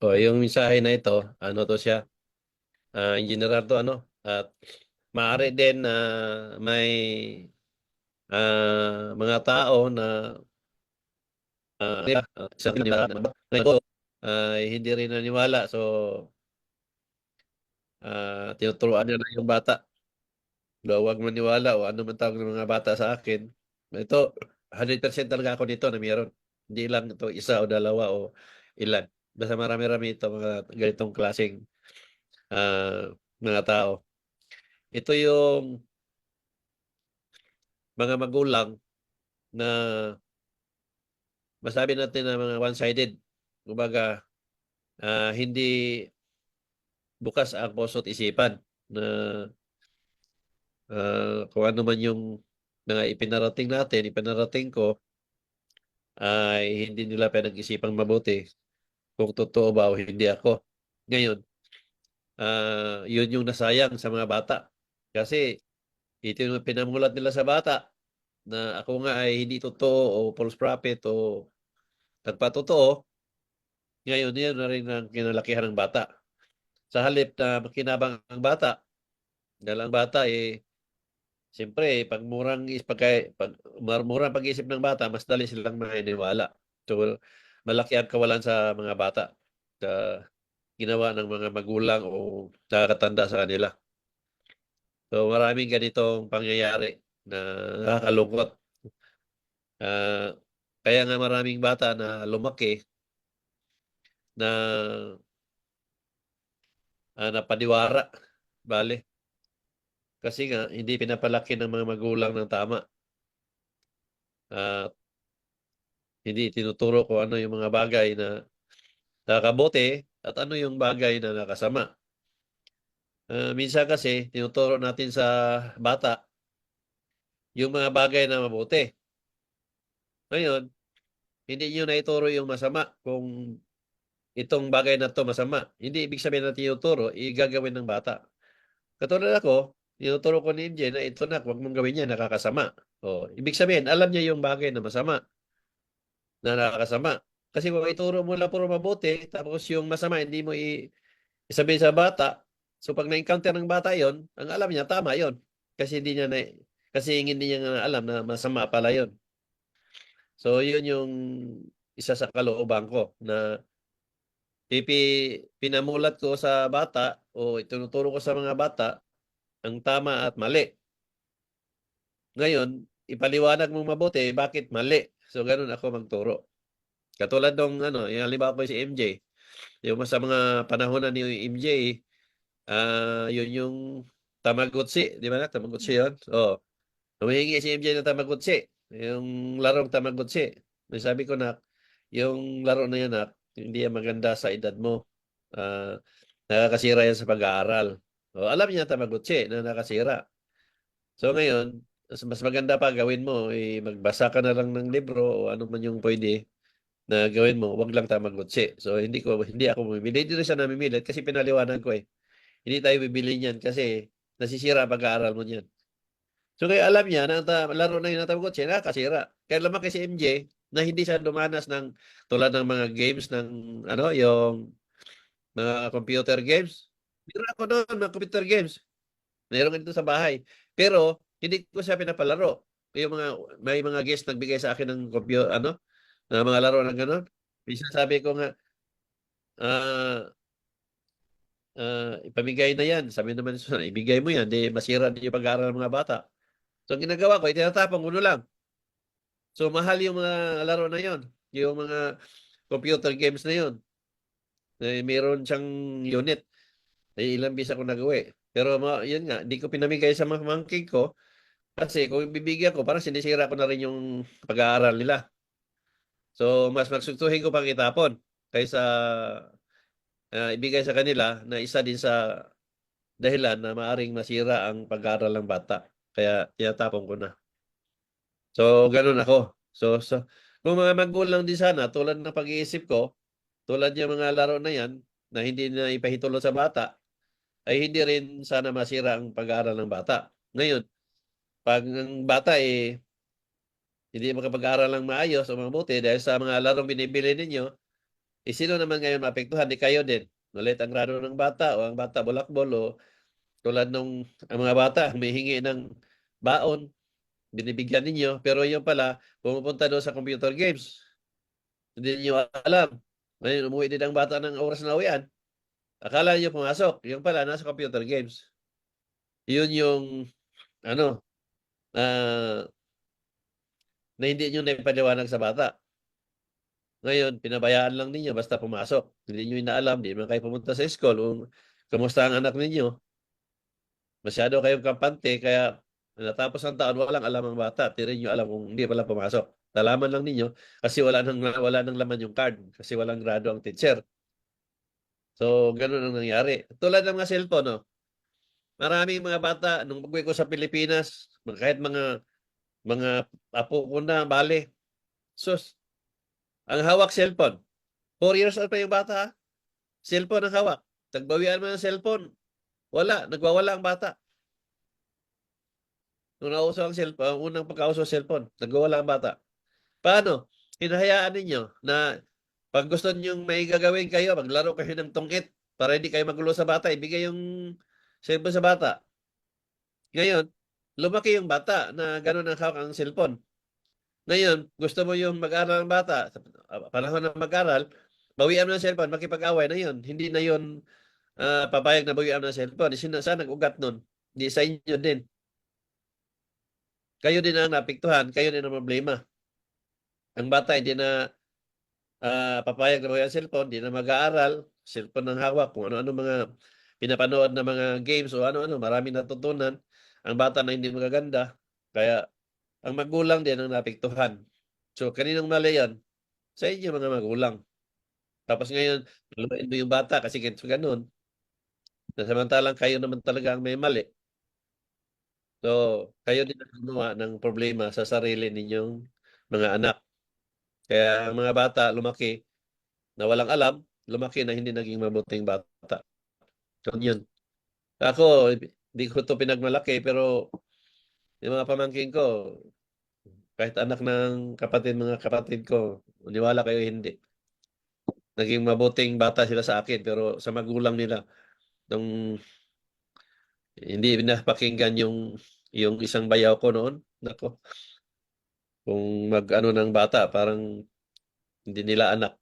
O, yung mensahe na ito, ano to siya? In general to, ano? At maaari din na may ah, mga tao na ah, sa kanila ay hindi rin naniwala. So, ah, tinuturuan niya na yung bata. Huwag maniwala o ano man tawag ng mga bata sa akin. Ito, 100% talaga ako nito na mayroon. Hindi lang ito isa o dalawa o ilan. Basta marami-rami ito mga ganitong klaseng ah, mga tao. Ito yung mga magulang na masabi natin na mga one-sided. Kumbaga, ah, hindi bukas ang puso at isipan na ah, kung ano man yung mga ipinarating natin, ipinarating ko, ay hindi nila pinag-isipang mabuti kung totoo ba o hindi ako. Ngayon, ah, yun yung nasayang sa mga bata. Kasi ito yung pinamulat nila sa bata na ako nga ay hindi totoo o false prophet o nagpatotoo. Ngayon, yan na rin ang kinalakihan ng bata. Sa halip na makinabang ang bata, dahil ang bata eh, siyempre, pag murang, pag, pag, murang pag-isip ng bata, mas dali silang maniniwala. So, malaki ang kawalan sa mga bata sa ginawa ng mga magulang o nakakatanda sa kanila. So, maraming ganitong pangyayari na nakakalungkot. Ah, kaya nga maraming bata na lumaki na ah, napaniwara. Bale. Kasi nga, hindi pinapalaki ng mga magulang ng tama. At hindi tinuturo kung ano yung mga bagay na nakakabuti at ano yung bagay na nakasama. Ah, minsan kasi, tinuturo natin sa bata yung mga bagay na mabuti. Ngayon, hindi nyo naituro yung masama kung itong bagay na to masama. Hindi ibig sabihin na tinuturo, igagawin ng bata. Katulad ako, tinuturo ko ni MJ na ito na, huwag mong gawin yan, nakakasama. O, ibig sabihin, alam niya yung bagay na masama, na nakakasama. Kasi kung ituro mo lang puro mabuti, tapos yung masama, hindi mo i isabihin sa bata, so pag na-encounter ng bata yon ang alam niya, tama yon Kasi hindi niya na, kasi hindi niya nga alam na masama pala yon So, yun yung isa sa kalooban ko na pipi, pinamulat ko sa bata o itinuturo ko sa mga bata ang tama at mali. Ngayon, ipaliwanag mong mabuti bakit mali. So, ganun ako magturo. Katulad nung ano, yung halimbawa ko si MJ. Yung sa mga panahon na ni MJ, ah yun yung Tamagotchi, di ba na? Tamagotchi yun? Oo. Humihingi si MJ ng Tamagotchi. Yung larong Tamagotchi. May sabi ko na, yung laro na yan, nak, hindi yan maganda sa edad mo. Ah, nakakasira yan sa pag-aaral. O, alam niya Tamagotchi na nakasira. So ngayon, mas maganda pa gawin mo, eh, magbasa ka na lang ng libro o ano man yung pwede na gawin mo, wag lang Tamagotchi. So hindi ko hindi ako bumibili. Hindi rin siya namimilit kasi pinaliwanan ko eh. Hindi tayo bibili niyan kasi nasisira pag-aaral mo niyan. So kaya alam niya na ang laro na yun ng Tamagotchi, nakakasira. Kaya lumaki si MJ na hindi siya dumanas ng tulad ng mga games ng ano, yung mga computer games. Meron ako noon mga computer games. Meron ganito sa bahay. Pero hindi ko siya pinapalaro. Yung mga may mga guest nagbigay sa akin ng computer ano, na mga laro ng ganun. Minsan sabi ko nga ah ah, ipamigay na yan. Sabi naman sa ibigay mo yan, di masira din yung pag-aaral ng mga bata. So ang ginagawa ko, itinatapon ko na lang. So mahal yung mga laro na yon, yung mga computer games na yon. Eh, meron siyang unit. Eh, ilang bis ako nagawa. Pero ma, yun nga, hindi ko pinamigay sa mga pamangkin ko kasi kung bibigyan ko, parang sinisira ko na rin yung pag-aaral nila. So, mas magsustuhin ko pang itapon kaysa ah, ibigay sa kanila na isa din sa dahilan na maaring masira ang pag-aaral ng bata. Kaya tinatapon ko na. So, ganun ako. So, so kung mga magulang din sana, tulad ng pag-iisip ko, tulad yung mga laro na yan, na hindi na ipahitulo sa bata, ay hindi rin sana masira ang pag-aaral ng bata. Ngayon, pag ang bata eh, hindi makapag-aaral ng maayos o mabuti dahil sa mga larong binibili ninyo, Eh, sino naman ngayon maapektuhan? Di kayo din. Malit ang grado ng bata o ang bata bulakbol o tulad nung ang mga bata humihingi ng baon, binibigyan ninyo, pero yun pala, pumupunta doon sa computer games. Hindi niyo alam. Ngayon, umuwi din ang bata ng oras na uwian. Akala niyo pumasok. Yung pala, nasa computer games. Yun yung, ano, ah, na hindi niyo naipaliwanag sa bata. Ngayon, pinabayaan lang ninyo basta pumasok. Hindi niyo inaalam, hindi naman kayo pumunta sa school. Kung kamusta ang anak ninyo, masyado kayong kampante, kaya natapos ang taon, walang alam ang bata. Tiri niyo alam kung hindi pala pumasok. Nalaman lang ninyo kasi wala nang, wala nang laman yung card. Kasi walang grado ang teacher. So, ganun ang nangyari. Tulad ng mga cellphone, no? Maraming mga bata, nung pag ko sa Pilipinas, kahit mga mga apo ko na, bale, sus, ang hawak cellphone. 4 years old pa yung bata, ha? Cellphone ang hawak. Tagbawian mo ng cellphone. Wala, nagwawala ang bata. Nung nauso ang cellphone, ang unang pagkauso ng cellphone, nagwawala ang bata. Paano? Hinahayaan ninyo na pag gusto ninyong may gagawin kayo, maglaro kayo ng tungkit para hindi kayo magulo sa bata, ibigay yung cellphone sa bata. Ngayon, lumaki yung bata na gano'n ang hawak ang cellphone. Ngayon, gusto mo yung mag-aral ng bata, sa panahon ng mag-aral, bawian mo ng cellphone, makipag-away na yun. Hindi na yun ah, papayag na bawian ng cellphone. Sino, saan nag-ugat nun? Di sa inyo din. Kayo din ang napiktuhan, kayo din ang problema. Ang bata hindi na ah, papayag na bawian ng cellphone, hindi na mag-aaral, cellphone ng hawak, kung ano-ano mga pinapanood na mga games o ano-ano, maraming natutunan. Ang bata na hindi magaganda, kaya ang magulang din ang napiktuhan. So, kaninong mali yan? Sa inyo mga magulang. Tapos ngayon, luluin mo yung bata kasi ganito ganun. Samantalang kayo naman talaga ang may mali. So, kayo din ang gumawa ng problema sa sarili ninyong mga anak. Kaya ang mga bata lumaki na walang alam, lumaki na hindi naging mabuting bata. So, yun. Ako, hindi ko to pinagmalaki pero yung mga pamangkin ko, kahit anak ng kapatid, mga kapatid ko, uniwala kayo hindi. Naging mabuting bata sila sa akin, pero sa magulang nila, nung hindi pinapakinggan yung yung isang bayaw ko noon, nako. Kung mag-ano ng bata, parang hindi nila anak.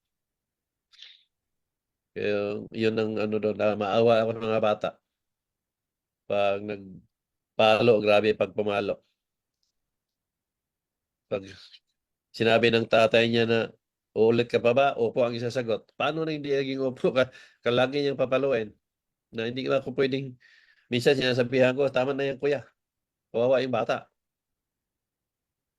Kaya yun ang ano doon, na maawa ako ng mga bata. Pag nagpalo, grabe pag pumalo. Pag sinabi ng tatay niya na uulit ka pa ba? Opo ang isasagot. Paano na hindi naging opo ka? Kalagi niyang papaluin. Na hindi ka ako pwedeng, minsan sinasabihan ko, tama na yan kuya. Kawawa yung bata.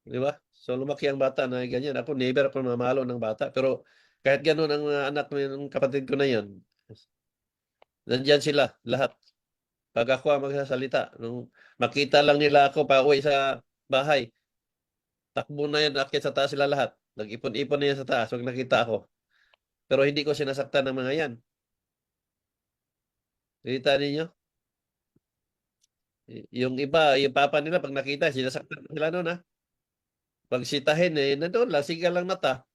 Di ba? So lumaki ang bata na ganyan. Ako never ako mamalo ng bata. Pero kahit ganun ang mga anak ng kapatid ko na yan, nandyan sila, lahat. Pag ako ang magsasalita, nung makita lang nila ako pa uwi sa bahay, takbo na yan, akit sa taas sila lahat. Nag-ipon-ipon na yan sa taas, pag nakita ako. Pero hindi ko sinasaktan ng mga yan. Kita ninyo? Yung iba, yung papa nila, pag nakita, sinasaktan sila noon ha. Pag sitahin eh, nandoon lang, siga lang mata.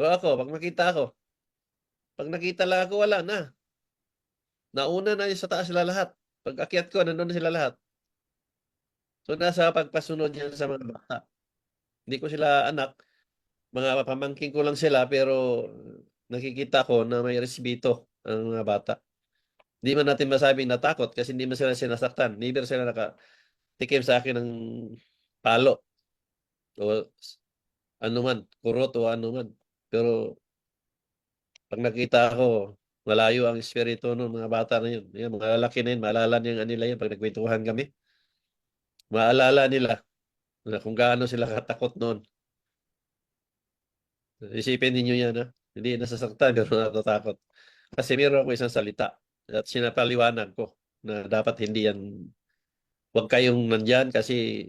O ako, pag nakita ako, pag nakita lang ako, wala na. Nauna na sa taas sila lahat. Pag akyat ko, nandun na sila lahat. So, nasa pagpasunod yan sa mga bata. Hindi ko sila anak. Mga pamangkin ko lang sila, pero nakikita ko na may respeto ang mga bata. Hindi man natin masabing natakot kasi hindi man sila sinasaktan. Neither sila nakatikim sa akin ng palo. O ano man, kurot o ano man. Pero pag nakita ko, malayo ang espiritu ng mga bata na yun. Yan, mga lalaki na yun, maalala niya nila yun pag nagkwentuhan kami. Maalala nila na kung gaano sila katakot noon. Isipin ninyo yan, ha? Hindi nasasaktan, pero natatakot. Kasi meron ako isang salita at sinapaliwanag ko na dapat hindi yan, huwag kayong nandyan kasi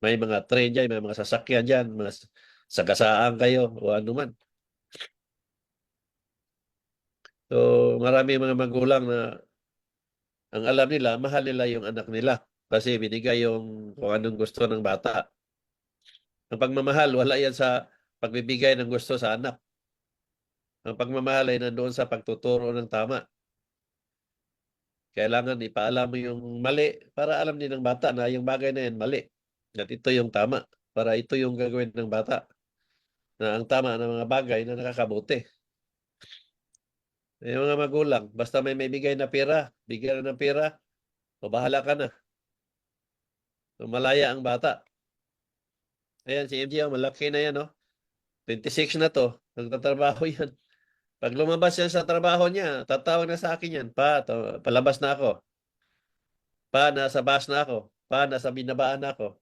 may mga train dyan, may mga sasakyan dyan, mga sagasaan kayo o ano man. So, marami mga magulang na ang alam nila, mahal nila yung anak nila kasi binigay yung kung anong gusto ng bata. Ang pagmamahal, wala yan sa pagbibigay ng gusto sa anak. Ang pagmamahal ay nandoon sa pagtuturo ng tama. Kailangan ipaalam mo yung mali para alam din ng bata na yung bagay na yan mali. At ito yung tama. Para ito yung gagawin ng bata. Na ang tama ng mga bagay na nakakabuti. Yung mga magulang, basta may may bigay na pera, bigyan ng pera, o bahala ka na. So, malaya ang bata. Ayan, si MJ, oh, malaki na yan, oh. 26 na to. Nagtatrabaho yan. Pag lumabas yan sa trabaho niya, tatawag na sa akin yan. Pa, to, palabas na ako. Pa, nasa bus na ako. Pa, nasa binabaan na ako.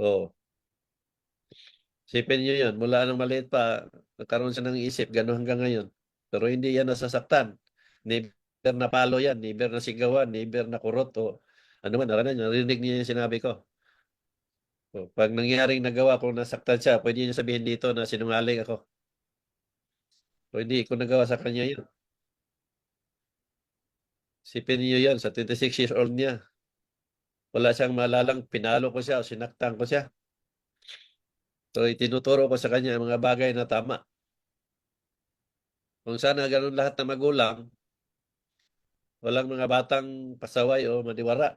Oo. Sipin niyo yun. Mula nang maliit pa, nagkaroon siya ng isip. Gano'n hanggang ngayon. Pero hindi yan nasasaktan. Never na palo yan. Never na sigawan. Never na kurot. O ano man, narinig niya yung sinabi ko. O, pag nangyaring nagawa kung nasaktan siya, pwede niya sabihin dito na sinungaling ako. O hindi ko nagawa sa kanya yun. Sipin niyo yan sa 26 years old niya. Wala siyang malalang pinalo ko siya o sinaktan ko siya. So itinuturo ko sa kanya ang mga bagay na tama. Kung sana ganun lahat ng magulang, walang mga batang pasaway o maniwara.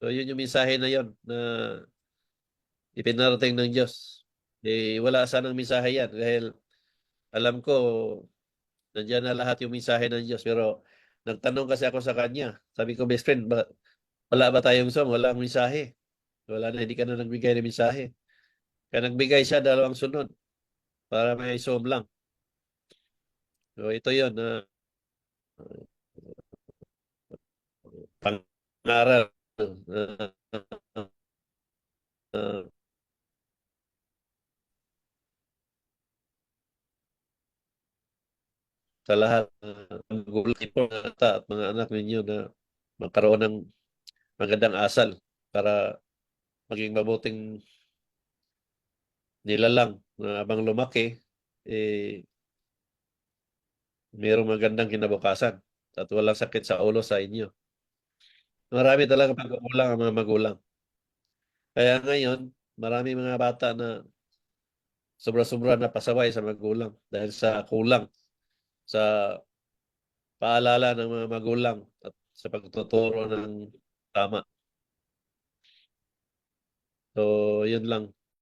So yun yung mensahe na yon na ipinarating ng Diyos. Eh, wala sanang mensahe yan dahil alam ko nandiyan na lahat yung mensahe ng Diyos pero nagtanong kasi ako sa kanya. Sabi ko, best friend, ba, wala ba tayong song? Wala mensahe. Wala na, hindi ka na nagbigay ng mensahe. Kaya nagbigay siya dalawang sunod para may song lang. So ito yun na pangaral uh, uh, sa lahat ng magulang po at mga anak ninyo na magkaroon ng magandang asal para maging mabuting nilalang na abang lumaki eh mayroong magandang kinabukasan at walang sakit sa ulo sa inyo. Marami talaga pagkukulang ang mga magulang. Kaya ngayon, marami mga bata na sobra-sobra na pasaway sa magulang dahil sa kulang sa paalala ng mga magulang at sa pagtuturo ng tama. So, yun lang.